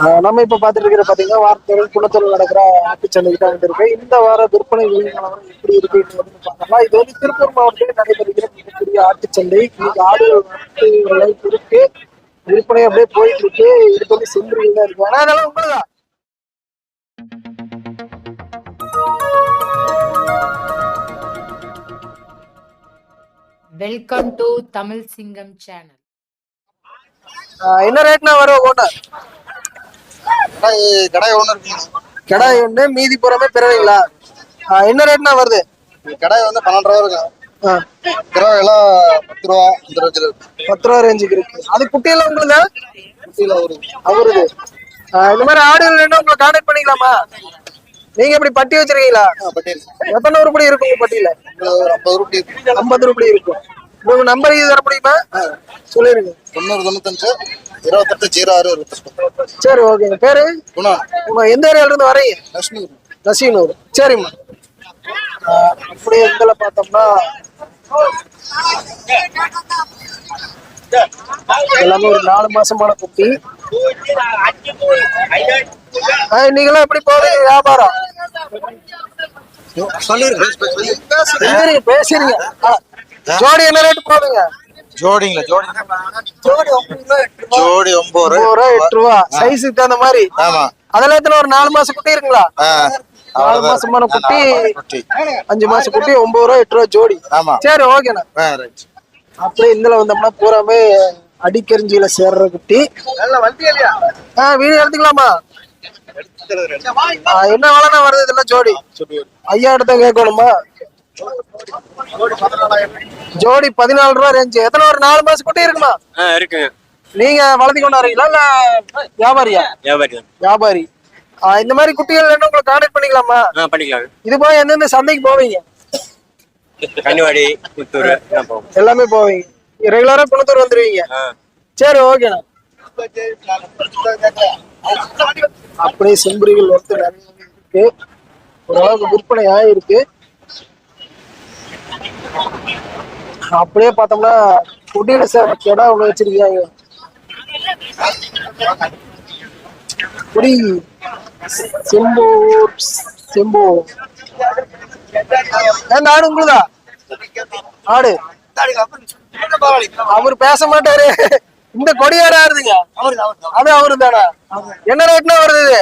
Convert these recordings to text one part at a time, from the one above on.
ஆஹ் நம்ம இப்ப பாத்துட்டு இருக்கிற பாத்தீங்கன்னா வார்த்தைகள் குளத்தூர் நடக்கிற ஆட்டுச்சந்தைக்கு தான் வந்திருக்கு இந்த வார விற்பனை விலை எப்படி இருக்கு பார்த்தோம்னா இது வந்து திருப்பூர் மாவட்டத்தில் நடைபெறுகிற மிகப்பெரிய ஆட்டுச்சந்தை இன்னைக்கு ஆடு இருக்கு. விற்பனை அப்படியே போயிட்டு இருக்கு. இது வந்து சென்று தான் இருக்கு. ஆனா அதெல்லாம் உங்களுதா வெல்கம் டு தமிழ் சிங்கம் சேனல் என்ன ரேட்னா வரும் ஓனர் கடை கடை ஒன்று இருக்குங்க கிடாய் ஒண்ணு மீதி புறமே பிறவைங்களா? என்ன ரேட்னா வருது? கடை வந்து பன்னெண்டு ரூபா இருக்கும் எல்லாம் பத்து ரூபா இந்த ரேஞ்சில் இருக்கு. பத்து ரூபா ரேஞ்சுக்கு இருக்கு. அது குட்டியெல்லாம் உங்களுதா? குட்டியில் ஒரு அவருது. ஆஹ் இந்த மாதிரி ஆடுகள் வேணும் உங்களை கான்டாக்ட் பண்ணிக்கலாமா? நீங்க எப்படி பட்டி வச்சிருக்கீங்களா? எத்தனை உருப்படி இருக்கும் பட்டியல? ஐம்பது உருப்படி இருக்கும். உங்க நம்பர் இது தர முடியுமா? சொல்லிருங்க. தொண்ணூறு தொண்ணூத்தஞ்சு இருபத்தெட்டு ஜீரோ ஆறு சரி ஓகேங்க பேரு? குணா. உங்க எந்த ஏரியால இருந்து வரீங்க லட்சுமி நசீனூர். சரிம்மா. அப்படியே இதுல பார்த்தோம்னா எல்லாமே ஒரு நாலு மாசமான குட்டி. இன்னைக்கெல்லாம் எப்படி போகுது? வியாபாரம்? பேசுறீங்க ஆ, ஜோடி என்ன ரேட் ஜோடிங்களா ஜோடி. ஜோடி ஒன்பது ரூபா, எட்டு ரூபா. சைஸுக்கு தகுந்த மாதிரி. ஆமா. அதெல்லாம் எத்தனை ஒரு நாலு மாசம் குட்டி இருக்குங்களா? நாலு. மாசமான குட்டி. அஞ்சு மாசம் குட்டி ஒன்பது ரூபா எட்டு ரூபா ஜோடி. ஆமா. சரி ஓகேண்ணா. அப்படியே இதுல வந்தோம்னா பூராமே அடிக்கரிஞ்சியில சேர்ற குட்டி ஆ வீடியோ எடுத்துக்கலாமா? என்ன விலைண்ணா வருது? இதெல்லாம் ஜோடி? ஐயா இடத்த கேட்கணுமா? ஜோடி பதினாலு ரூபா ரேஞ்சு எத்தனை ஒரு நாலு மாசம் குட்டி இருக்குமா? ஆ இருக்குங்க. நீங்க வளர்த்தி கொண்டு வரீங்களா இல்ல வியாபாரியா? வியாபாரி வியாபாரி. இந்த மாதிரி குட்டிகள் வேணும் உங்களை கான்டாக்ட் பண்ணிக்கலாமா? பண்ணிக்கலாம். இது போய் எந்தெந்த சந்தைக்கு போவீங்க? கன்னிவாடி புத்தூர் எல்லாமே போவீங்க. ரெகுலரா குணத்தூர் வந்துருவீங்க. சரி ஓகேண்ணா அப்படியே செம்பரிகள் வந்து நிறைய இருக்கு. ஓரளவுக்கு விற்பனை ஆயிருக்கு. அப்படியே பார்த்தோம்னா குடியில சார் கெடா ஒண்ணு வச்சிருக்காங்க. குடி. செம்பூர் செம்பு. ஏன் ஆடு உங்களுதா? ஆடு அவர் பேச மாட்டாரு. இந்த கொடியார ஆறுதுங்க அது அவரு தானா என்ன ரேட்னா வருது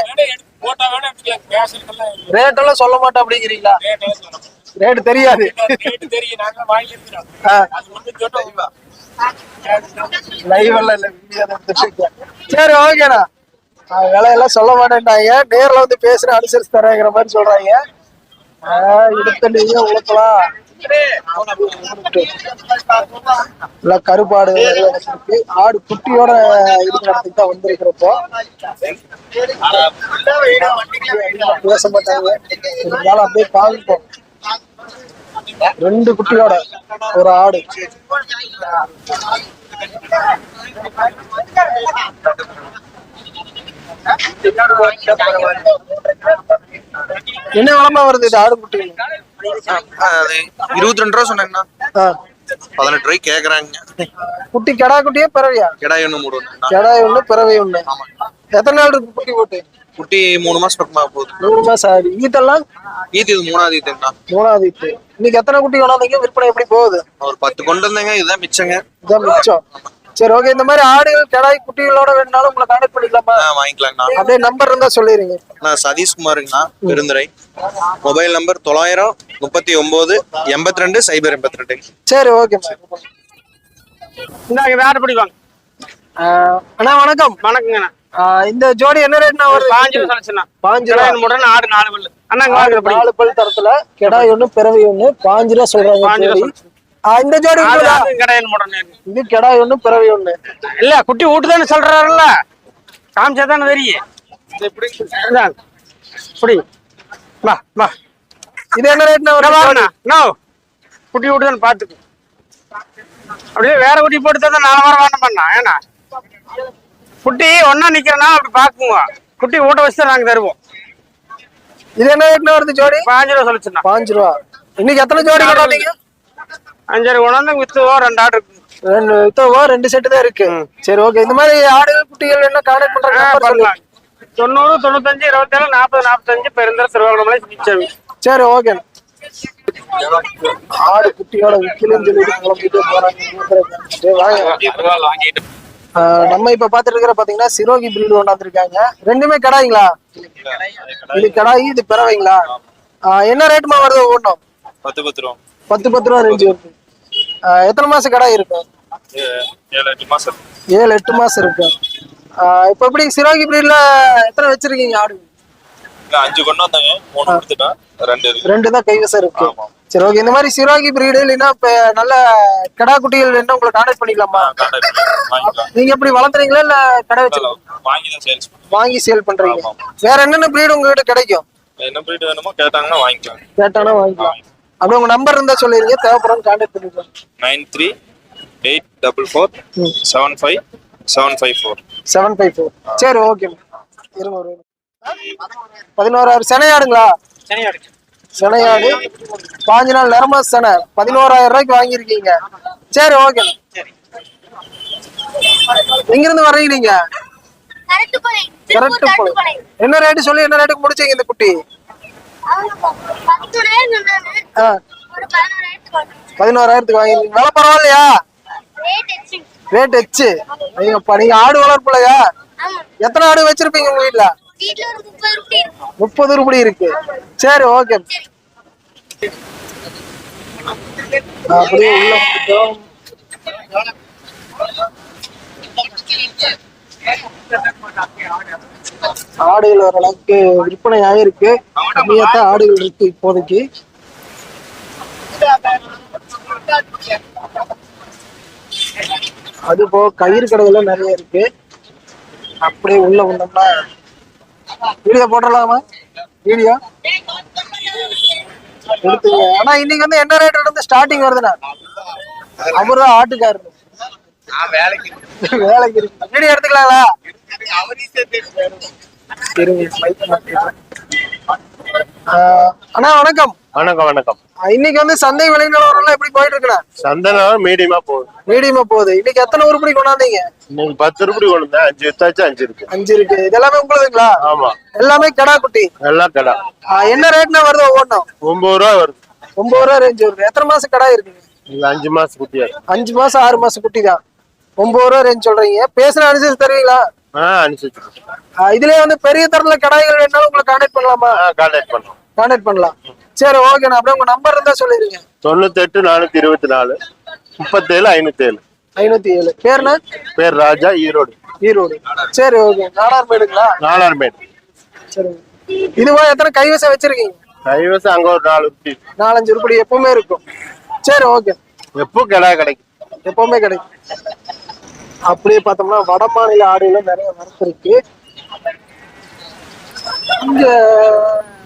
ரேட் எல்லாம் சொல்ல மாட்டோம் அப்படிங்கிறீங்களா? ரேட் தெரியாது. லைவ் எல்லாம் இல்ல சரி ஓகேண்ணா. விலையெல்லாம் சொல்ல மாட்டேன்டாங்க நேர்ல வந்து பேசுற அனுசரிச்சு தரேங்கிற மாதிரி சொல்றாங்க. ஆஹ் நீங்க உழைக்கலாம். இல்ல கருப்பாடு இருக்கு. ஆடு குட்டியோட இருக்கிற இடத்துக்கு தான் வந்திருக்கிறப்போ. பேச மாட்டாங்க. இருந்தாலும் அப்படியே பார்ப்போம் ரெண்டு குட்டியோட ஒரு ஆடு. என்ன விளம்பரம் வருது இது ஆடு குட்டி? இருபத்தி ரெண்டு ரூபா சொன்னாங்கண்ணா. பதினெட்டு ரூபாய்க்கு கேக்குறாங்க. குட்டி கெடா குட்டியே பிறவியா? கிடாய் ஒன்று மூணு கெடாய் ஒண்ணு பிறவை ஒண்ணு. எத்தனை நாள் இருக்கு குட்டி போட்டு? குட்டி மூணு மாசம் பக்கமா போகுது. நூறு மாசம் ஆகுது. ஈத்தெல்லாம்? ஈத்து இது மூணாவது ஈத்துங்கண்ணா மூணாவது ஈத்து. இன்னைக்கு எத்தனை குட்டி கொண்டாந்தீங்க விற்பனை எப்படி போகுது? ஒரு பத்து கொண்டு வந்தேங்க. இதுதான் மிச்சங்க. இதான் மிச்சம். சரி ஓகே இந்த மாதிரி ஆடுகள் கெடாய் குட்டிகளோட வேணுனாலும் உங்களை கான்டாக்ட் பண்ணிக்கலாமா? ஆ, வாங்கிக்கலாங்கண்ணா அப்படியே நம்பர் இருந்தா சொல்லிடுங்க. நான் சதீஷ்குமாருங்கண்ணா பெருந்துறை மொபைல் நம்பர் தொள்ளாயிரம் முப்பத்தி ஒன்பது எண்பத்தி ரெண்டு சைபர் எண்பத்தி ரெண்டு. சரி ஓகே இந்தாங்க வேற பிடிவாங்க அண்ணா வணக்கம். வணக்கங்கண்ணா. இந்த ஜோடி என்ன ரேட்னா வருது? பாஞ்சு சொல்லுச்சுண்ணா பாஞ்சு ரூபா முடன் ஆடு நாலு பல்லு. பிடி நாலு பல் தரத்துல கெடாய் ஒண்ணு பிறவி ஒண்ணு பாஞ்சு ரூபா சொல்றாங்க. இந்த ஜோடி இது கெடாய் ஒண்ணு பிறவி ஒண்ணு. இல்ல குட்டி ஊட்டுதானே சொல்றாருல்ல? காமிச்சா தானே தெரியும். இந்தாங்க. பிடி வா வா. இது என்ன ரேட்னா குட்டி ஊட்டுதானே பாத்துக்கு. அப்படியே வேற குட்டி போட்டு தான் நாலு வாரம் வேண்டாம் பண்ணா. ஏன்னா குட்டி ஒன்னா நிக்கிறனா அப்படி பாக்குங்க. குட்டி ஊட்ட வச்சு நாங்க தருவோம். இது என்ன ரேட்னா வருது ஜோடி? பாஞ்சு ரூபா சொல்லிச்சுண்ணா. பாஞ்சு ரூபா. இன்னைக்கு எத்தனை ஜோடி கொண்டாந்தீங்க அஞ்சரை கொண்டாந்து வித்துவோம் ரெண்டு ஆடு இருக்கு. ரெண்டு இத்தவோ ரெண்டு செட்டு தான் இருக்கு. சரி ஓகே இந்த மாதிரி ஆடு குட்டிகள் என்ன கான்டாக்ட் பண்றாங்க தொண்ணூறு தொண்ணூத்தஞ்சு இருபத்தேழு நாற்பது நாற்பத்தஞ்சு பெருந்தர திருவாரூர்மலை நிச்சயம் சரி ஓகே ஆடு குட்டியோட விக்கலன்னு சொல்லிட்டு கிளம்பிட்டு போறாங்க. சரி, வாங்க. ஆஹ் நம்ம இப்ப பாத்துட்டு இருக்கிற பாத்தீங்கன்னா சிரோகி பிரீடு கொண்டாந்துருக்காங்க. ரெண்டுமே கடாய்ங்களா? இது கடாயி இது பிறவைங்களா? என்ன ரேட்டுமா வருது ஒவ்வொன்றும்? பத்து பத்து ரூபா. பத்து பத்து ரூபா ரேஞ்சு வருது. ஆஹ் எத்தனை மாசம் கடாய் இருக்கும் ஏழு எட்டு மாசம். ஏழு எட்டு மாசம் இருக்கு. ஆஹ் இப்ப எப்படி சிரோகி பிரீட்ல எத்தனை வச்சிருக்கீங்க ஆடு? அஞ்சு கொண்டு வந்தாங்க. மூணு கொடுத்துட்டேன். ரெண்டு ரெண்டு தான் கைவசம் இருக்கு. சரி ஓகே இந்த மாதிரி சிரோகி பிரீடு இல்லைன்னா இப்ப நல்ல கடா குட்டிகள் என்ன உங்களை கான்டாக்ட் பண்ணிக்கலாமா? நீங்க எப்படி வளர்த்துறீங்களா இல்ல கடை வச்சு வாங்கி தான் சேல்ஸ் வாங்கி சேல் பண்றீங்க. வேற என்னென்ன பிரீடு உங்ககிட்ட கிடைக்கும்? என்ன பிரீட் வேணுமோ கேட்டாங்கன்னா வாங்கிக்கலாம். கேட்டானா வாங்கிக்கலாம். அப்படி உங்க நம்பர் இருந்தா சொல்லிருங்க. தேவைப்படும் கான்டாக்ட் பண்ணிக்கலாம் nine three eight double four. Seven five seven five four seven five four சரி ஓகே இருங்க ஒரு பதினோராயிரம் செனையாடுங்களா செனையாடு பாஞ்சு நாள் நிறமா செனை பதினோராயிரம் ரூபாய்க்கு வாங்கியிருக்கீங்க. சரி ஓகே எங்க இருந்து வர்றீங்க கரெக்ட் என்ன ரேட்டு சொல்லி என்ன ரேட்டுக்கு முடிச்சீங்க இந்த குட்டி? பதினோராயிரத்துக்கு வாங்கிருக்கீங்க விலை பரவாயில்லையா? ரேட் எச்சு நீங்கப்பா நீங்க ஆடு வளர்ப்புலையா எத்தனை ஆடு வச்சிருப்பீங்க உங்க வீட்டுல முப்பது ரூபாய் இருக்கு. சரி ஓகே. அப்படியே உள்ள. ஆடுகள் ஓரளவுக்கு விற்பனை ஆகிருக்கு கம்மியாத்தான் ஆடுகள் இருக்கு இப்போதைக்கு. அது போக கயிறு கடைகள் நிறைய இருக்கு. அப்படியே உள்ள வந்தோம்னா வீடியோ போட்டுடலாமா வீடியோ? எடுத்துங்க ஆனா இன்னைக்கு வந்து என்ன ரேட் இருந்து ஸ்டார்டிங் வருதுண்ணா? அவர் தான் ஆட்டுக்காரரு. வேலைக்கு இருக்கு வீடியோ எடுத்துக்கலாங்களா? அண்ணா வணக்கம். வணக்கம் வணக்கம். இன்னைக்கு வந்து சந்தை விலை நிலவரம் எப்படி போயிட்டு இருக்குண்ணா சந்தனம் மீடியமா போகுது. மீடியமா போகுது. இன்னைக்கு எத்தனை உருப்படி கொண்டாந்தீங்க? இன்னைக்கு பத்து ரூபாய் கொண்டு அஞ்சு வித்தாச்சு அஞ்சு இருக்கு. அஞ்சு இருக்கு. இது எல்லாமே உங்களுதுங்களா? ஆமா. எல்லாமே கடா குட்டி? எல்லாம் கடை. என்ன ரேட்னா வருது ஒவ்வொன்றும்? ஒன்பது ரூபா வருது. ஒன்பது ரூபா ரேஞ்ச் வருது. எத்தனை மாசம் கடா இருக்குங்க? இது அஞ்சு மாசம் குட்டியா இருக்கு. அஞ்சு மாசம் ஆறு மாசம் குட்டி தான் ஒன்பது ரூபா ரேஞ்ச் சொல்றீங்க. பேசுற அனுசரிச்சு தருவீங்களா? இதுலயே வந்து பெரிய தரத்துல கடாய்கள் வேணாலும் உங்களை கான்டாக்ட் பண்ணலாமா? கான்டாக்ட் பண்றோம் கான்டாக்ட் பண்ணலாம். சரி ஓகே அப்படியே உங்க நம்பர் இருந்தா சொல்லிருங்க தொண்ணூத்தெட்டு நானூத்தி இருபத்தி நாலு முப்பத்தேழு ஐநூத்தி ஏழு ஐநூத்தி ஏழு பேர்னா பேர் ராஜா ஈரோடு. ஈரோடு. சரி ஓகே நாடார்மேடுங்களா நாலார்மேடு சரி. இதுவா எத்தனை கைவசம் வச்சிருக்கீங்க? கைவசம் அங்க ஒரு நாலு குட்டி. நாலஞ்சு உருப்படி எப்பவுமே இருக்கும். சரி ஓகே எப்போ கடை கிடைக்கும்? எப்பவுமே கிடைக்கும். அப்படியே பார்த்தோம்னா வட மாநில ஆடுகளும் நிறைய வரத்து இருக்கு இங்க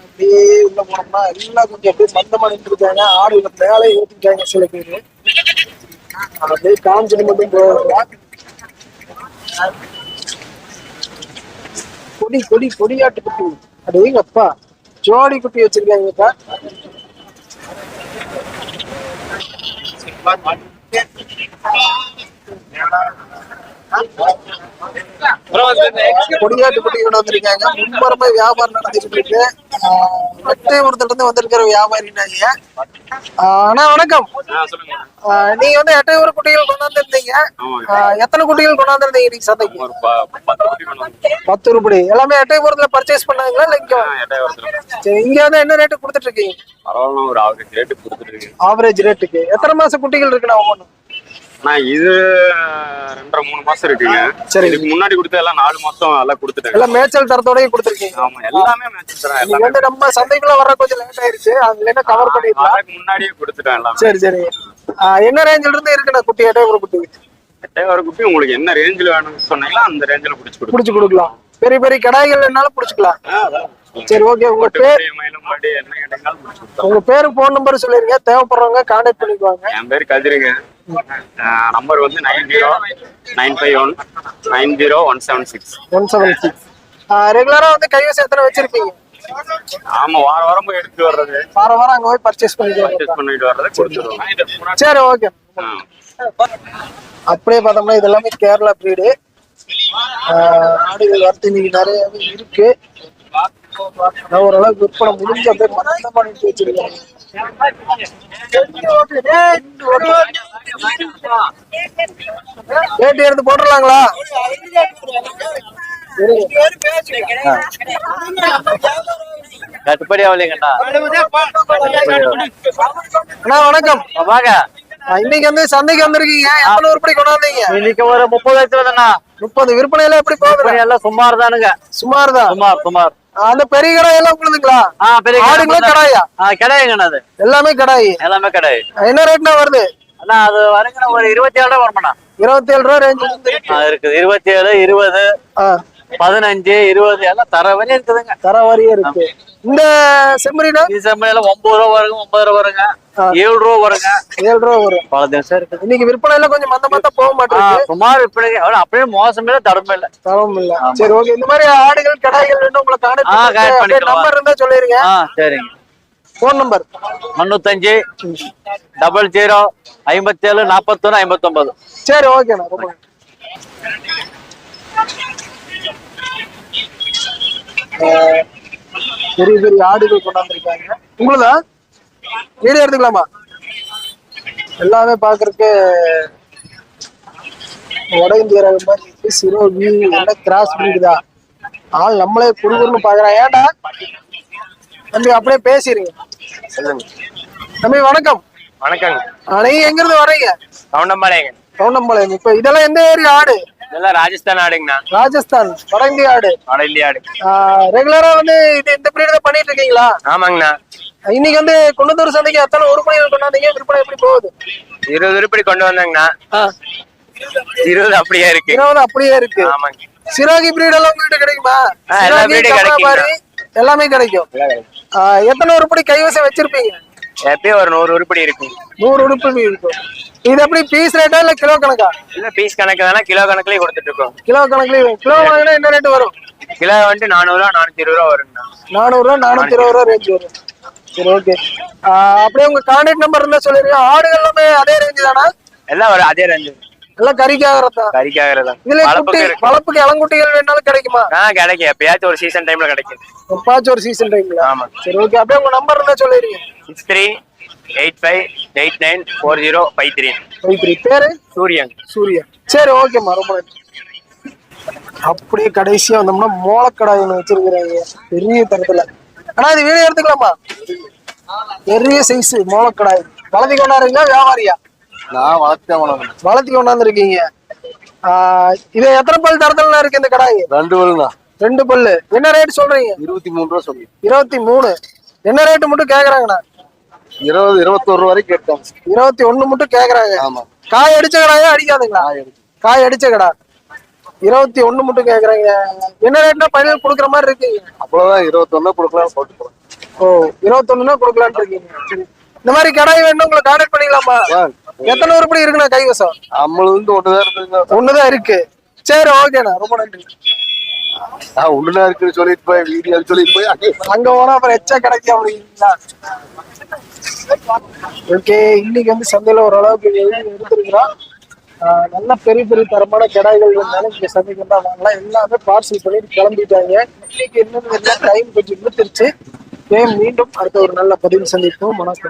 அப்படியே உள்ள போனோம்னா எல்லாம் கொஞ்சம் அப்படியே மந்தமா நின்றுருக்காங்க. ஆடுகளை மேலே ஏற்றிருக்காங்க சில பேர். அப்படியே காஞ்சிட்டு மட்டும் போவாங்க கொடி கொடி கொடியாட்டு குட்டி. அப்படிங்க அப்பா. ஜோடி குட்டி வச்சிருக்காங்கப்பா கொடியாட்டு வந்திருக்காங்க. மும்மரமா வியாபாரம் நடந்துட்டு இருக்கு. எட்டயபுரத்துல இருந்து வந்திருக்கிற ஆஹ் அண்ணா வணக்கம். நீங்க வந்து எட்டயபுரம் குட்டிகள் கொண்டாந்துருந்தீங்க? ஆஹ் எத்தனை குட்டிகள் கொண்டாந்துருந்தீங்க இன்னைக்கு சந்தைக்கு? பத்து ரூபாய் எல்லாமே எட்டயபுரத்துல பர்ச்சேஸ் பண்ணாங்களா இல்ல இங்க? வந்து என்ன ரேட்டு கொடுத்துட்டு இருக்கீங்க? ஒரு ஆவரேஜ் ரேட்டு கொடுத்துட்டு ஆவரேஜ் ரேட்டுக்கு எத்தனை மாச குட்டிகள் இருக்குண்ணா ஒவ்வொன்றும்? நான் இது ரெண்டரை மூணு மாசம் இருக்குங்க. சரி. இதுக்கு முன்னாடி கொடுத்த எல்லாம் நாலு மாசம் எல்லாம் கொடுத்துட்டேன் எல்லாம் மேய்ச்சல் தரத்தோடய கொடுத்துருக்கீங்க. ஆமா எல்லாமே மேட்ச் தரேன் எல்லாமே. வந்து நம்ம சந்தைக்குள்ள வர கொஞ்சம் லேட் ஆயிருச்சு. அதுல என்ன கவர் பண்ணிடலாம் அதுக்கு முன்னாடியே கொடுத்துட்டேன் எல்லாமே. சரி சரி. என்ன ரேஞ்சில இருந்து இருக்குண்ணா குட்டி எட்டயபுரம் குட்டி? எட்டே வர குப்பி உங்களுக்கு என்ன ரேஞ்சில் வேணும்னு சொன்னீங்களோ அந்த ரேஞ்சில் பிடிச்சி புடிச்சு கொடுக்கலாம். பெரிய பெரிய கடாய்கள் என்னாலும் புடிச்சுக்கலாம். சரி ஓகே உங்க பேர்? உங்க பேரு போன் நம்பர் சொல்லிருங்க. தேவைப்படுறவங்க கான்டாக்ட் பண்ணிக்குவாங்க. என் பேர் கதிருங்க. நம்பர் வந்து nine zero nine five one nine zero one seven six one seven six ரெகுலரா வந்து கைவசம் எத்தனை வச்சிருக்கீங்க ஆமா வார வாரம் போய் எடுத்து வர்றது. வார வாரம் அங்க போய் பர்ச்சேஸ் பண்ணிட்டு பர்ச்சேஸ் பண்ணிட்டு வர்றதை கொடுத்துருவோம் சரி. ஓகே அப்படியே பார்த்தோம்னா இது எல்லாமே கேரளா பிரீடு ஆடுகள் வரத்து இன்னைக்கு நிறையவே இருக்கு. ஓரளவுக்கு விற்பனை முடிஞ்ச அப்படியே மொத்தமா ரேட்டு எடுத்து போட்டுடலாங்களா கட்டுப்படி ஆகலைங்கண்ணா அண்ணா வணக்கம் வாங்க இன்னைக்கு வந்து சந்தைக்கு வந்திருக்கீங்க எவ்வளவு உருப்படி கொண்டாந்தீங்க இன்னைக்கு ஒரு முப்பது லட்சம் முப்பது விற்பனையில எப்படி போகுது எல்லாம் சுமார் தானுங்க சுமார் தான் சுமார் சுமார் அந்த பெரிய கடை எல்லாம் உங்களுதுங்களா பெரிய ஆடுங்களா கடாயா? ஆ கிடையாதுங்கண்ணா அது? எல்லாமே கடாய். எல்லாமே கிடையாது என்ன ரேட்னா வருது? அண்ணா அது வருங்கண்ணா ஒரு இருபத்தி ஏழு ரூபா வருமாண்ணா. இருபத்தி ஏழு ரூபா ரேஞ்ச் இருக்குது. இருபத்தி ஏழு இருபது பதினஞ்சு இருபது எல்லாம் தர வரையும் இருக்குதுங்க. தர வரியே இருக்கு. இந்த செம்மறினா டிசம்பர்ல ஒன்பது ரூபா வருங்க ஒன்பது ரூபா வருங்க. ஏழு ரூபா வருங்க. ஏழு ரூபா வரும். பல தினம் இருக்குது இன்னைக்கு விற்பனையில கொஞ்சம் மந்த மந்த போக மாட்டேங்குது. சுமார் அவ்வளவு அப்படியே மோசமே இல்லை தரமே இல்லை. தரவும் இல்ல. சரி ஓகே இந்த மாதிரி ஆடுகள் கடாய்கள் வேணும் உங்களை பண்ணிக்கலாம். நம்பர் இருந்தா சொல்லிருங்க. சரிங்க. போன் நம்பர் முன்னூத்தஞ்சு டபுள் ஜீரோ ஐம்பத்தேழு நாற்பத்தொன்னு ஐம்பத்தொன்பது. சரி ஓகேண்ணா ரொம்ப நன்றி. பெரிய பெரிய ஆடுகள் கொண்டாந்துருக்காங்க. உங்களுதா வீடியோ எடுத்துக்கலாமா? எல்லாமே பாக்குறதுக்கு வட இந்திய ரகம் மாதிரி இருக்கு. சிரோ வியூ என்ன கிராஸ் பிரீடுதா ஆள் நம்மளே குறுகுறுன்னு பாக்குறான் ஏன்டா? தம்பி அப்படியே பேசிருங்க. தம்பி வணக்கம். வணக்கங்க. ஆ, நீங்க எங்க இருந்து வர்றீங்க? கவுண்டம்பாளையங்க கவுண்டம்பாளையம் இப்ப இதெல்லாம் எந்த ஏரியா ஆடு? இதெல்லாம் ராஜஸ்தான் ஆடுங்கண்ணா. ராஜஸ்தான் வட இந்திய ஆடு. வட இந்திய ஆடு. ரெகுலரா வந்து இது இந்த பிரீடு தான் பண்ணிட்டு இருக்கீங்களா? ஆமாங்கண்ணா. இன்னைக்கு வந்து குன்னத்தூர் சந்தைக்கு எத்தனை உருப்படிகள் கொண்டாந்தீங்க விற்பனை எப்படி போகுது? இருபது உருப்படி கொண்டு வந்தாங்கண்ணா. இருபது அப்படியே இருக்கு. இருபது அப்படியே இருக்கு. ஆமாங்க. சிராகி பிரீட் எல்லாம் உங்ககிட்ட கிடைக்குமா? எல்லாமே கிடைக்கும். எத்தனை உருப்படி கைவசம் வச்சிருப்பீங்க? எப்பயும் ஒரு நூறு உருப்படி இருக்கும். நூறு உருப்படி இருக்கும். இது எப்படி பீஸ் ரேட்டா இல்ல கிலோ கணக்கா? இல்ல பீஸ் கணக்கு தானே கிலோ கணக்குலயே கொடுத்துட்டு இருக்கோம். கிலோ கணக்குலயே கிலோ வாங்கினா என்ன ரேட் வரும்? கிலோ வந்துட்டு நானூறு ரூபா நானூத்தி இருபது ரூபா வருங்கண்ணா. நானூறு ரூபா நானூத்தி இருபது ரூபா ரேஞ்ச் வரும். சரி ஓகே அப்படியே உங்க கான்டாக்ட் நம்பர் இருந்தா சொல்லிருங்க. ஆடுகள் எல்லாமே அதே ரேஞ்ச் தானா? எல்லாம் ஒரு அதே ரஞ்சு எல்லாம் கறிக்காகிறதா? கறிக்காகிறதா. இதுல குட்டி வளர்ப்புக்கு இளங்குட்டிகள் வேணாலும் கிடைக்குமா? ஆ கிடைக்கும். எப்பயாச்சும் ஒரு சீசன் டைம்ல கிடைக்கும். எப்பாச்சும் ஒரு சீசன் டைம்ல ஆமா. சரி ஓகே அப்படியே உங்க நம்பர் இருந்தா சொல்லிருங்க. Six three eight five eight nine four zero five three Maithri பேரு? சூரியன். சூர்யா சரி ஓகேம்மா ரொம்ப நன்றி. அப்படியே கடைசியா வந்தோம்னா மோளக்கடாய் ஒண்ணு வச்சிருக்கிறாங்க. பெரிய தரத்துல. ஆனா இது வீடியோ எடுத்துக்கலாமா? பெரிய சைஸ் மோளக்கடாய் வளர்த்தி கொண்டாடுறீங்களா வியாபாரியா? நான் வளர்த்தேன் உனக்கு வளர்த்தி கொண்டாந்துருக்கீங்க. ஆஹ் இது எத்தனை பல் தரத்துல இருக்கு இந்த கடாய்? ரெண்டு வருங்கண்ணா ரெண்டு பல்லு. என்ன ரேட் சொல்றீங்க? இருபத்தி மூணு ரூபா சொல்லி இருபத்தி மூணு. என்ன ரேட்டு மட்டும் கேக்குறாங்கண்ணா? இருபது இருபத்தோரு ரூபா வரைக்கும் கேட்டாங்க இருபத்தி ஒண்ணு மட்டும் கேக்குறாங்க. ஆமா. காய் அடிச்ச கடாயா அடிக்காதுங்களா? காய் அடிச்ச. கடா இருபத்தி ஒண்ணு மட்டும் கேக்குறாங்க. என்ன ரேட்னா பைனல் கொடுக்குற மாதிரி இருக்கீங்க அவ்வளவுதான் இருபத்தொன்னு கொடுக்கலாம் போட்டு போறேன் ஓ இருபத்தொன்னுனா கொடுக்கலான்னு இருக்கீங்க. இந்த மாதிரி கடாய் வேணும் உங்களை கான்டாக்ட் பண்ணிக்கலாமா? எத்தனை உருப்படி இருக்குண்ணா கைவசம்? நம்மளது வந்து ஒண்ணுதான் இருக்குங்க ஒண்ணுதான் இருக்கு. சரி ஓகேண்ணா. ரொம்ப நன்றி. நான் ஒண்ணுதான் இருக்குன்னு சொல்லிட்டு போய் வீடியோ சொல்லிட்டு போய் அங்கே அங்க போனா அப்புறம் எச்சா கிடைக்கும் அப்படிங்களா ஓகே இன்னைக்கு வந்து சந்தையில ஓரளவுக்கு எழுதி ஆஹ் நல்ல பெரிய பெரிய தரமான கடாய்கள் இருந்தாலும் இங்க சந்தைக்கு தான் வாங்கலாம். எல்லாமே பார்சல் பண்ணிட்டு கிளம்பிட்டாங்க. இன்னைக்கு என்னன்னு டைம் கொஞ்சம் இழுத்துருச்சு. மீண்டும் அடுத்த ஒரு நல்ல பதிவு சந்திப்போம். மனசு